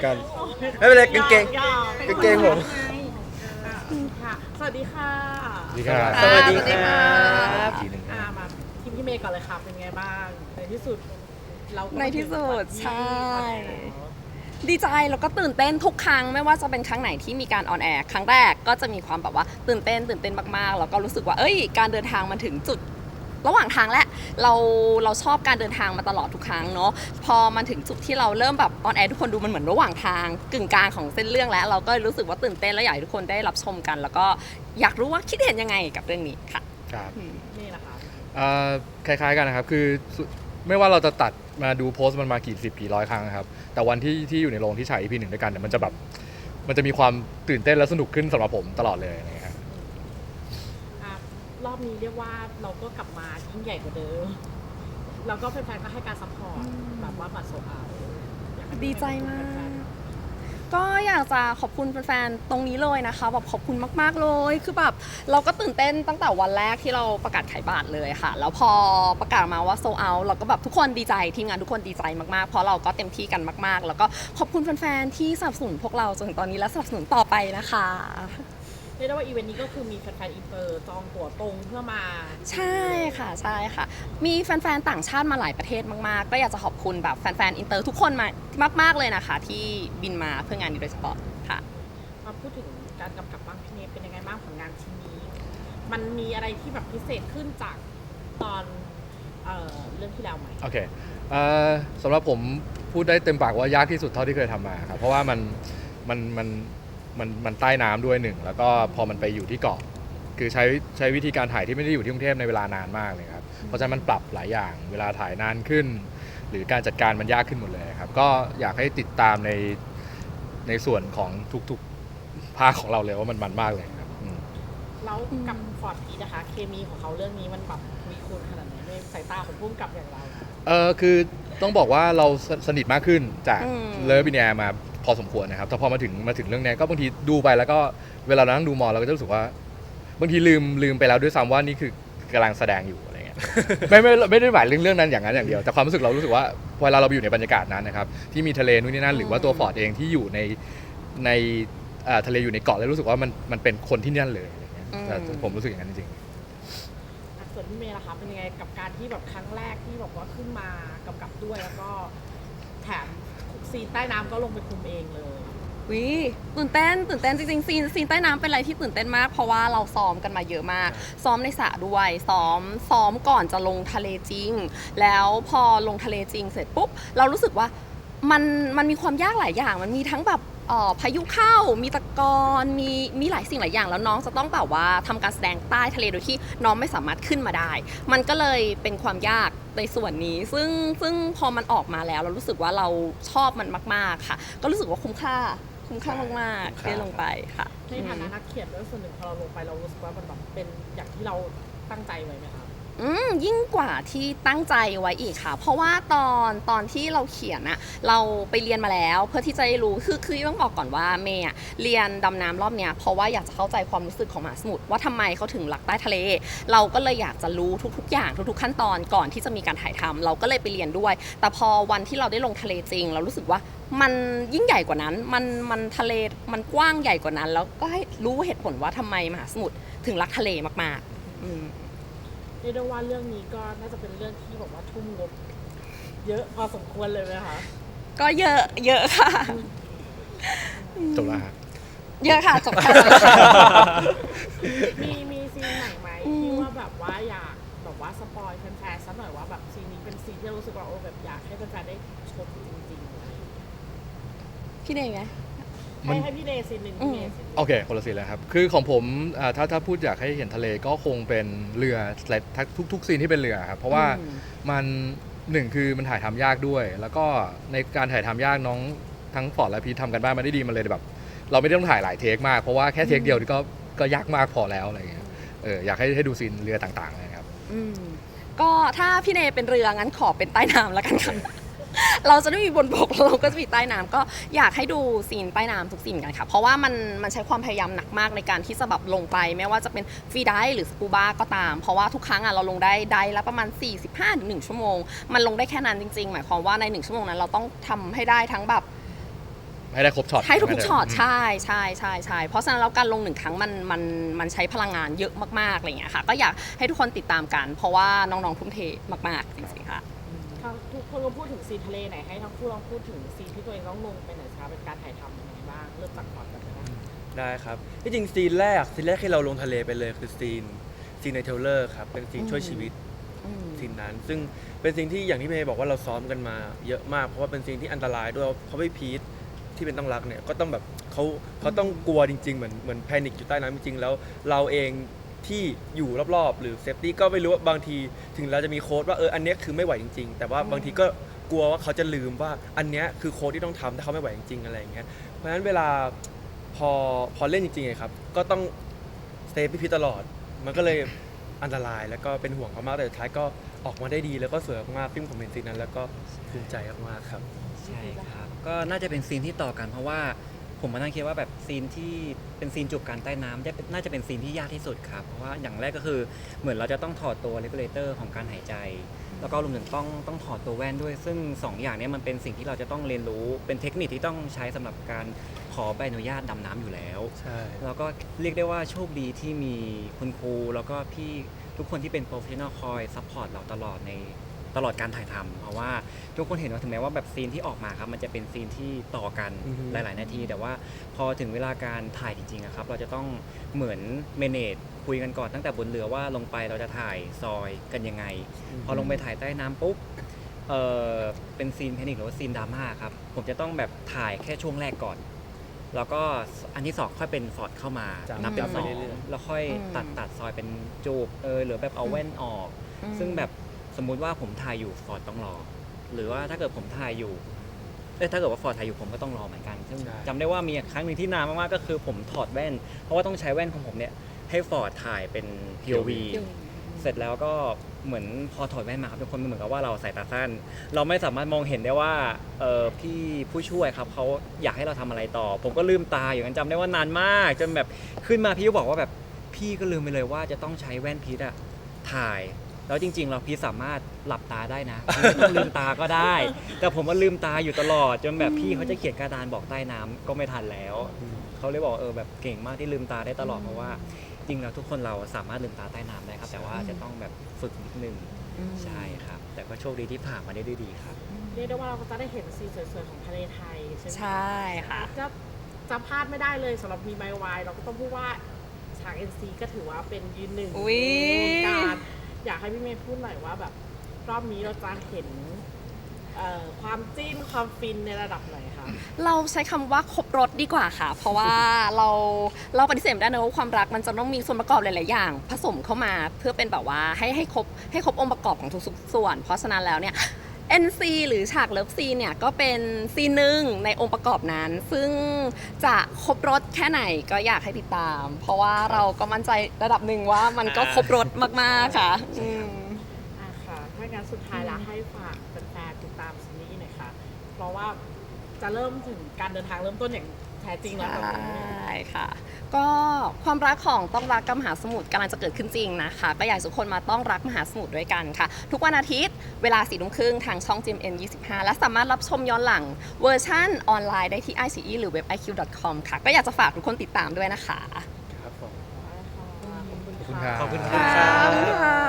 อนกัน ไม่เป็นไรกางเกงหยอกๆกางเกงผม ค่ะ สวัสดีค่ะสวัสดีครับ สวัสดีสวัสดีคครัรับ ทีหนึ่งอ่ามาทีมพี่เมย์ก่อนเลยค่ะ เป็นไงบ้าง ในที่สุด เราก็ในที่สุดใช่ที่ดีใจแล้วก็ตื่นเต้นทุกครั้งไม่ว่าจะเป็นครั้งไหนที่มีการออนแอร์ครั้งแรกก็จะมีความแบบว่าตื่นเต้นตื่นเต้นมากๆแล้วก็รู้สึกว่าเอ้ยการเดินทางมาถึงจุด ระหว่างทางและเราเราชอบการเดินทางมาตลอดทุกครั้งเนาะพอมันถึงจุดที่เราเริ่มแบบออนแอร์ทุกคนดูมันเหมือนระหว่างทางกึ่งกลางของเส้นเรื่องแล้ว เราก็รู้สึกว่าตื่นเต้นและอยากให้ทุกคนได้รับชมกัน แล้วก็อยากรู้ว่าคิดเห็นยังไงกับเรื่องนี้ค่ะครับนี่นะคะเอ่อคล้ายๆกันนะครับคือสุไม่ว่าเราจะตัดมาดูโพสต์มันมากี่สิบกี่ร้อยครั้งนะครับ แต่วันที่ที่อยู่ในโรงที่ฉาย EP หนึ่งด้วยกันเนี่ยมันจะแบบมันจะมีความตื่นเต้นและสนุกขึ้นสำหรับผมตลอดเลยนะค รับอะรอบนี้เรียกว่าเราก็กลับมายิ่งใหญ่กว่าเดิม แล้วก็แฟนๆก็ให้การซัพพอร์ตแบบว่าบัตรโซเอาอยากให้ดีใจมากแฟนก็อยากจะขอบคุณแฟนๆ ตรงนี้เลยนะคะแบบขอบคุณมากๆเลย คือแบบเราก็ตื่นเต้นตั้งแต่วันแรกที่เราประกาศขายบัตรเลยค่ะ แล้วพอประกาศมาว่าโซเอาเราก็แบบทุกคนดีใจทีมงานทุกคนดีใจมากๆ เพราะเราก็เต็มที่กันมากๆ แล้วก็ขอบคุณแฟนๆ ที่สนับสนุนพวกเราจนถึงตอนนี้และสนับสนุนต่อไปนะคะๆ เรียกได้ว่าอีเวนต์นี้ก็คือมีแฟนๆอินเตอร์จองตั๋วตรงเพื่อมา ใช่ค่ะใช่ค่ะ มีแฟนๆต่างชาติมาหลายประเทศมากๆ ก็อยากจะขอบคุณแบบแฟนๆอินเตอร์ทุกคนมามาก ๆเลยนะคะ ที่บินมาเพื่องานนี้โดยเฉพาะค่ะ มาพูดถึงการกำกับบ้างพี่เนยเป็นยังไงบ้างผลงานชิ้นนี้ มันมีอะไรที่แบบพิเศษขึ้นจากตอนเอ่อเรื่องที่แล้วไหมโอเคเอ่อสำหรับผมพูดได้เต็มปากว่ายากที่สุดเท่าที่เคยทำมาครับเพราะว่ามันมันมัน มันมันใต้น้ำด้วยหนึ่งแล้วก็พอมันไปอยู่ที่เกาะ คือใช้ใช้วิธีการถ่ายที่ไม่ได้อยู่ที่กรุงเทพในเวลานานมากเลยครับเพราะฉะนั้นมันปรับหลายอย่างเวลาถ่ายนานขึ้น หรือการจัดการมันยากขึ้นหมดเลยครับ ก็อยากให้ติดตามในในส่วนของทุกๆภาคของเราเลยว่ามันมันมากเลยครับอืมแล้วกับฟอร์ดพีนะคะ เคมีของเขาเรื่องนี้มันแบบมีคุณขนาดไหนในสายตาของผู้กำกับอย่างเราเออคือต้องบอกว่าเราสสนิทมากขึ้นจากอืมเลิฟบินแอร์มา พอสมควรนะครับแต่พอมาถึงมาถึงเรื่องเนี้ยก็บางทีดูไปแล้วก็เวลาเรานั่งดูมอเราก็จะรู้สึกว่า บางทีลืมลืมไปแล้วด้วยซ้ำว่านี่คือกำลังแสดงอยู่อะไรเงี้ย ไม่ไม่ไม่ได้หมายเรื่องเรื่องนั้นอย่างนั้นอย่างเดียวแต่ความรู้สึกเรารู้สึกว่าเวลาเราไปอยู่ในบรรยากาศนั้นนะครับที่มีทะเลนู่นนี่นั่นหรือว่าตัวฟอร์ดเองที่อยู่ในในเอ่อทะเลอยู่ในเกาะแล้วรู้สึกว่ามันมันเป็นคนที่นั่นเลยอะไรเงี้ยอืมแต่ผมรู้สึกอย่างนั้นจริงๆ อะส่วนพี่เมย์ล่ะคะเป็นยังไงกับการที่แบบครั้งแรกที่บอกว่าขึ้นมากำกับด้วยแล้วก็แถม ซีนใต้น้ำก็ลงไปคุมเองเลย วิตื่นเต้นตื่นเต้นจริงๆซีนซีนใต้น้ำเป็นอะไรที่ตื่นเต้นมาก เพราะว่าเราซ้อมกันมาเยอะมาก ซ้อมในสระด้วยซ้อมซ้อมก่อนจะลงทะเลจริง แล้วพอลงทะเลจริงเสร็จปุ๊บเรารู้สึกว่ามันมันมีความยากหลายอย่าง มันมีทั้งแบบเอ่อพายุเข้า มีตะกอนมีมีหลายสิ่งหลายอย่าง แล้วน้องจะต้องแบบว่าทำการแสดงใต้ทะเลโดยที่น้องไม่สามารถขึ้นมาได้ มันก็เลยเป็นความยาก ในส่วนนี้ ซึ่งซึ่งพอมันออกมาแล้ว เรารู้สึกว่าเราชอบมันมาก ๆค่ะ ก็รู้สึกว่าคุ้มค่าคุ้มค่ามากๆที่ลงไปค่ะในฐานะนักเขียนด้วยส่วนหนึ่งพอเราลงไปเรารู้สึกว่ามันแบบเป็นอย่างที่เราตั้งใจไว้ไหมคะ อืมยิ่งกว่าที่ตั้งใจไว้อีกค่ะ เพราะว่าตอนตอนที่เราเขียนอะเราไปเรียนมาแล้วเพื่อที่จะได้รู้คือคือต้องบอกก่อนว่าเมย์อะเรียนดำน้ำรอบเนี้ยเพราะว่าอยากจะเข้าใจความรู้สึกของมหาสมุทรว่าทำไมเขาถึงรักใต้ทะเล เราก็เลยอยากจะรู้ทุก ๆ อย่างทุก ๆ ขั้นตอนก่อนที่จะมีการถ่ายทำเราก็เลยไปเรียนด้วย แต่พอวันที่เราได้ลงทะเลจริง เรารู้สึกว่ามันยิ่งใหญ่กว่านั้น มันมันทะเลมันกว้างใหญ่กว่านั้น แล้วก็ให้รู้เหตุผลว่าทำไมมหาสมุทรถึงรักทะเลมากๆอืม เรียกได้ว่าเรื่องนี้ก็น่าจะเป็นเรื่องที่บอกว่าทุ่มงบเยอะพอสมควรเลยไหมคะ ก็เยอะเยอะค่ะ จบแล้วฮะ เยอะค่ะจบแค่นั้นมีมีซีนไหนไหมอืม ที่ว่าแบบว่าอยากแบบว่าสปอยแฟนๆสักหน่อยว่าแบบซีนนี้เป็นซีนที่เรารู้สึกว่าโอ้แบบอยากให้แฟนๆได้ชมจริงๆพี่เดย์ไงมั นให้ให้พี่เดย์ซีนหนึ่งพี่เมย์ซีนหนึ่งโอเคคนละสีเลยครับ คือของผมอ่าถ้าถ้าพูดอยากให้เห็นทะเลก็คงเป็นเรือทุกทุกซีนที่เป็นเรือครับ เพราะว่าอืม มันหนึ่งคือมันถ่ายทำยากด้วย แล้วก็ในการถ่ายทำยากน้องทั้งฟอร์ดและพีททำกันบ้านมาได้ดีมาเลยแบบ เราไม่ได้ต้องถ่ายหลายเทคมาก เพราะว่าแค่เทคเดียวนี่ก็ก็ยากมากพอแล้วอะไรเงี้ย เอออยากให้ให้ดูซีนเรือต่างๆเลยครับ อืมก็ถ้าพี่เนยเป็นเรืองั้นขอเป็นใต้น้ำแล้วกันค่ะ เราจะไม่มีบนบกแล้วเราก็จะมีใต้น้ำก็อยากให้ดูซีนใต้น้ำทุกซีนกันค่ะ เพราะว่ามันมันใช้ความพยายามหนักมากในการที่จะแบบลงไป ไม่ว่าจะเป็นฟรีไดฟ์หรือสกูบ้าก็ตาม เพราะว่าทุกครั้งอะเราลงได้ได้ละประมาณ 45ถึง1ชั่วโมง มันลงได้แค่นั้นจริง ๆ หมายความว่าใน 1 ชั่วโมงนั้นเราต้องทำให้ได้ทั้งแบบ ให้ได้ครบช็อตให้ทุกๆช็อตมใช่ใช่ใช่ใช่เพราะฉะนั้นแล้วการลงหนึ่งครั้งมันมันมันใช้พลังงานเยอะมากๆอะไรอย่างเงี้ยค่ะ ก็อยากให้ทุกคนติดตามกัน เพราะว่าน้องๆทุ่มเทมากๆจริงๆค่ะ ทั้งทุกคนก็พูดถึงซีนทะเลไหนให้ทั้งคู่ลองพูดถึงซีนที่ตัวเองต้องลงไปไหนอยคะเป็นการถ่ายทำยังไงบ้างเริ่มจากก่อนกันนะได้ครับที่จริงซีนแรกซีนแรกที่เราลงทะเลไปเลยคือซีนซีนในเทรลเลอร์ครับเป็นซีนช่วยชีวิตอืมซีนนั้นซึ่งเป็นซีนที่อย่างที่เมย์บอกว่าเราซ้อมกันมาเยอะมากเพราะว่าเป็นซีนที่อันตรายด้วยเพราะพี่พีทที่เป็นต้องรักเนี่ยก็ต้องแบบเขาเขาต้องกลัวจริง ๆ เหมือนเหมือนแพนิคอยู่ใต้น้ำจริงๆแล้วเราเอง ที่อยู่รอบๆ หรือเซฟตี้ก็ไม่รู้ว่าบางที ถึงเราจะมีโค้ดว่าเอออันเนี้ยคือไม่ไหวจริง ๆ แต่ว่าบางทีก็กลัวว่าเขาจะลืมว่าอันเนี้ยคือโค้ดที่ต้องทำถ้าเขาไม่ไหวจริงๆอะไรอย่างเงี้ยเพราะฉะนั้นเวลาพอพอเล่นจริงๆอะครับ ก็ต้องเซฟพี่พีตลอด มันก็เลยอันตรายแล้วก็เป็นห่วงเขามากแต่สุดท้ายก็ออกมาได้ดีแล้วก็สวยมากๆซึ่งผมเห็นซีนนั้น แล้วก็ภูมิใจมากๆครับ ใช่ครับ ก็น่าจะเป็นซีนที่ต่อกันเพราะว่าผมมานั่งคิดว่าแบบซีนที่ เป็นซีนจูบกันใต้น้ำนน่าจะเป็นซีนที่ยากที่สุดครับ เพราะว่าอย่างแรกก็คือเหมือนเราจะต้องถอดตัว regulator ของการหายใจ แล้วก็รวมถึงต้องต้องถอดตัวแว่นด้วย ซึ่งสองอย่างนี้มันเป็นสิ่งที่เราจะต้องเรียนรู้ เป็นเทคนิคที่ต้องใช้สำหรับการขอใบอนุญาตดำน้ำอยู่แล้วใช่แล้วก็เรียกได้ว่าโชคดีที่มีคุณครูแล้วก็พี่ทุกคนที่เป็นโปรเฟชชั่นอลคอยซัพพอร์ตเราตลอดใน ตลอดการถ่ายทำเพราะว่าทุกคนเห็นว่าถึงแม้ว่าแบบซีนที่ออกมาครับมันจะเป็นซีนที่ต่อกันอือฮึ หลาย ๆ นาที แต่ว่าพอถึงเวลาการถ่ายจริงๆอะครับ เราจะต้องเหมือนเมเนจคุยกันก่อนตั้งแต่บนเรือว่าลงไปเราจะถ่ายซอยกันยังไง พอลงไปถ่ายใต้น้ำปุ๊บเออเป็นซีนแพนิคหรือว่าซีนดราม่าครับ ผมจะต้องแบบถ่ายแค่ช่วงแรกก่อน แล้วก็อันที่สองค่อยเป็นฟอร์ดเข้ามาจำนับเป็นจำสไปองเรื่อยๆแล้วค่อยอืม ตัดตัดซอยเป็นจูบเออหรือแบบเอาแว่นออกอืมซึ่งแบบส มมุติว่าผมถ่ายอยู่ฟอร์ดต้องรอ หรือว่าถ้าเกิดผมถ่ายอยู่เอ้ยถ้าเกิดว่าฟอร์ดถ่ายอยู่ผมก็ต้องรอเหมือนกันซึ่งใช่ จำได้ว่ามีครั้งหนึ่งที่นานมากๆก็คือผมถอดแว่น เพราะว่าต้องใช้แว่นของผมเนี่ยให้ฟอร์ดถ่ายเป็น POV เสร็จแล้วก็เหมือนพอถอดแว่นมาครับทุกคนมันเหมือนกับว่าเราสายตาสั้น เราไม่สามารถมองเห็นได้ว่าเออพี่ผู้ช่วยครับเขาอยากให้เราทำอะไรต่อ ผมก็ลืมตาอยู่กันจำได้ว่านานมาก จนแบบขึ้นมาพี่ก็บอกว่าแบบพี่ก็ลืมไปเลยว่าจะต้องใช้แว่นพีทอะถ่าย แล้วจริง ๆ เราพีทสามารถหลับตาได้นะพีทไม่ต้องลืมตาก็ได้ แต่ผมว่าลืมตาอยู่ตลอด จนแบบพี่เขาจะเขียนกระดานบอกใต้น้ำก็ไม่ทันแล้ว เขาเลยบอกเออแบบเก่งมากที่ลืมตาได้ตลอดเพราะว่าจริงแล้วทุกคนเราสามารถลืมตาใต้น้ำได้ครับ แต่ว่าจะต้องแบบฝึกนิดนึงอืมใช่ครับ แต่ก็โชคดีที่ผ่านมาได้ด้วยดีครับ เรียกได้ว่าเราก็จะได้เห็นซีนสวยๆของทะเลไทยใช่ไหมใช่ค่ะ จะจะพลาดไม่ได้เลยสำหรับมีไมวายเราก็ต้องพูดว่าฉาก NC ก็ถือว่าเป็นยืนหนึ่งอุ๊ย ในวงการ อยากให้พี่เมย์พูดหน่อยว่าแบบ รอบนี้เราจะเห็นเอ่อความจิ้นความฟินในระดับไหนคะเราใช้คำว่าครบรถดีกว่าค่ะ เพราะว่าเราเราปฏิเสธไม่ได้นะว่าความรักมันจะต้องมีส่วนประกอบหลาย ๆ อย่าง ผสมเข้ามาเพื่อเป็นแบบว่าให้ให้ครบให้ครบองค์ประกอบของทุกๆส่วน เพราะฉะนั้นแล้วเนี่ย NC หรือฉากเลิฟซีนเนี่ยก็เป็นซีนหนึ่งในองค์ประกอบนั้น ซึ่งจะครบรถแค่ไหนก็อยากให้ติดตาม เพราะว่าเราก็มั่นใจระดับหนึ่งว่ามันก็ครบรถมาก ๆ ค่ะอืมอะค่ะถ้างั้นสุดท้ายแล้วให้ฝากแฟนๆติดตามซีรีส์หน่อยค่ะ เพราะว่าจะเริ่มถึงการเดินทางเริ่มต้นอย่าง แท้จริงแล้วตอนนี้ใช่ค่ะ ก็ความรักของต้องรักกับมหาสมุทรกำลังจะเกิดขึ้นจริงนะคะ ก็อยากให้ทุกคนมาต้องรักมหาสมุทรด้วยกันค่ะ ทุกวันอาทิตย์เวลาสี่ทุ่มครึ่งทางช่อง GMM 25 และสามารถรับชมย้อนหลังเวอร์ชั่นออนไลน์ได้ที่ iQIYI หรือเว็บ iq.com ค่ะ ก็อยากจะฝากทุกคนติดตามด้วยนะคะ ครับผม ขอบคุณขอบคุณครับ ขอบคุณครับขอบคุณค่ะ